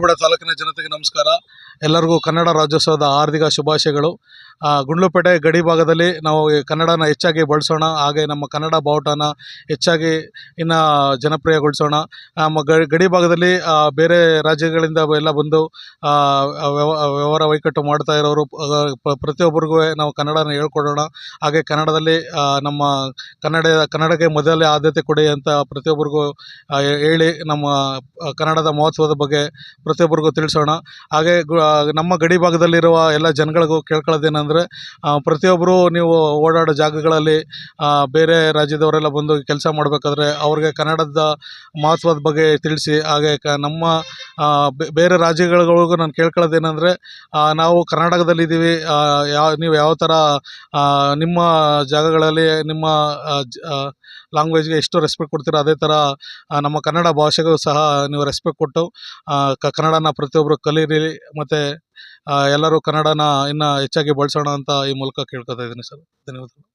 ತಾಲೂಕಿನ ಜನತೆಗೆ ನಮಸ್ಕಾರ. ಎಲ್ಲರಿಗೂ ಕನ್ನಡ ರಾಜ್ಯೋತ್ಸವದ ಹಾರ್ದಿಕ ಶುಭಾಶಯಗಳು. ಗುಂಡ್ಲುಪೇಟೆ ಗಡಿ ಭಾಗದಲ್ಲಿ ನಾವು ಕನ್ನಡನ ಹೆಚ್ಚಾಗಿ ಬಳಸೋಣ, ಹಾಗೆ ನಮ್ಮ ಕನ್ನಡ ಬಾವುಟನ ಹೆಚ್ಚಾಗಿ ಇನ್ನು ಜನಪ್ರಿಯಗೊಳಿಸೋಣ. ನಮ್ಮ ಗಡಿ ಭಾಗದಲ್ಲಿ ಬೇರೆ ರಾಜ್ಯಗಳಿಂದ ಎಲ್ಲ ಬಂದು ವ್ಯವಹಾರ ವೈಕಟ್ಟು ಮಾಡ್ತಾ ಇರೋರು ಪ್ರತಿಯೊಬ್ಬರಿಗೂ ನಾವು ಕನ್ನಡನ ಹೇಳ್ಕೊಡೋಣ. ಹಾಗೆ ಕನ್ನಡದಲ್ಲಿ ನಮ್ಮ ಕನ್ನಡ, ಕನ್ನಡಕ್ಕೆ ಮೊದಲೇ ಆದ್ಯತೆ ಕೊಡಿ ಅಂತ ಪ್ರತಿಯೊಬ್ಬರಿಗೂ ಹೇಳಿ ನಮ್ಮ ಕನ್ನಡದ ಮಹತ್ವದ ಬಗ್ಗೆ ಪ್ರತಿಯೊಬ್ಬರಿಗೂ ತಿಳಿಸೋಣ. ಹಾಗೆ ನಮ್ಮ ಗಡಿ ಭಾಗದಲ್ಲಿರುವ ಎಲ್ಲ ಜನಗಳಿಗೂ ಕೇಳ್ಕೊಳ್ಳೋದೇನೆಂದರೆ ಪ್ರತಿಯೊಬ್ಬರು ನೀವು ಓಡಾಡೋ ಜಾಗಗಳಲ್ಲಿ ಬೇರೆ ರಾಜ್ಯದವರೆಲ್ಲ ಬಂದು ಕೆಲಸ ಮಾಡಬೇಕಾದ್ರೆ ಅವ್ರಿಗೆ ಕನ್ನಡದ ಮಹತ್ವದ ಬಗ್ಗೆ ತಿಳಿಸಿ, ಹಾಗೆ ಕ, ನಮ್ಮ ಬೇರೆ ರಾಜ್ಯಗಳಿಗೂ ನಾನು ಕೇಳ್ಕೊಳ್ಳೋದೇನೆಂದರೆ ನಾವು ಕರ್ನಾಟಕದಲ್ಲಿದ್ದೀವಿ ಯಾವ, ನೀವು ಯಾವ ಥರ ನಿಮ್ಮ ಜಾಗಗಳಲ್ಲಿ ನಿಮ್ಮ ಲ್ಯಾಂಗ್ವೇಜ್ಗೆ ಎಷ್ಟು ರೆಸ್ಪೆಕ್ಟ್ ಕೊಡ್ತೀರೋ ಅದೇ ಥರ ನಮ್ಮ ಕನ್ನಡ ಭಾಷೆಗೂ ಸಹ ನೀವು ರೆಸ್ಪೆಕ್ಟ್ ಕೊಟ್ಟು ಕನ್ನಡನ ಪ್ರತಿಯೊಬ್ಬರು ಕಲೀರಿ, ಮತ್ತು ಎಲ್ಲರೂ ಕನ್ನಡನ ಇನ್ನೂ ಹೆಚ್ಚಾಗಿ ಬಳಸೋಣ ಅಂತ ಈ ಮೂಲಕ ಕೇಳ್ಕೊತಾ ಇದ್ದೀನಿ ಸರ್. ಧನ್ಯವಾದ